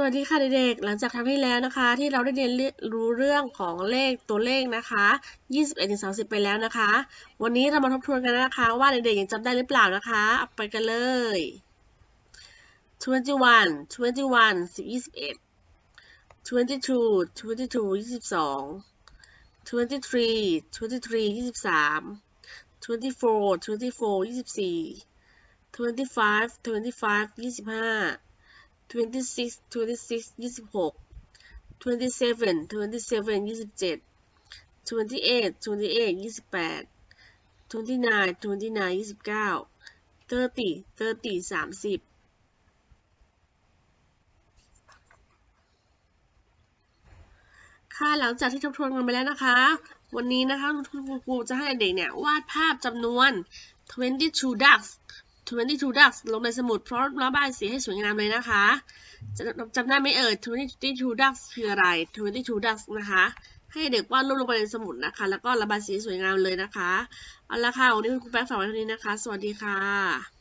สวัสดีค่ะเด็กๆ หลังจากครั้งที่แล้วนะคะ ที่เราได้เรียนรู้เรื่องของเลขตัวเลขนะคะ 21ถึง30 ไปแล้วนะคะ วันนี้เรามาทบทวนกันนะคะ ว่าเด็กๆยังจำได้หรือเปล่านะคะเอาไปกันเลย 21 21 10 21 22 22 22 23 23 23 24 24 24 25 25 25 26 26 26 27 27 27 28 28 28 29 29 29 30 30 30ค่ะหลังจากที่ทบทวนกันไปแล้วนะคะ วันนี้นะคะคุณครูจะให้เด็กเนี่ยวาดภาพจำนวน 22 ducks 22 ducks ลงในสมุดพร้อมระบายสีให้สวยงามเลยนะคะจำจำได้ไหมเอ่ย22 ducks คืออะไร22 ducks นะคะ ให้เด็กวาดรูปลงไปในสมุดนะคะ แล้วก็ระบายสีสวยงามเลยนะคะ เอาละค่ะ วันนี้คุณแป๊กฝากไว้เท่านี้นะคะ สวัสดีค่ะ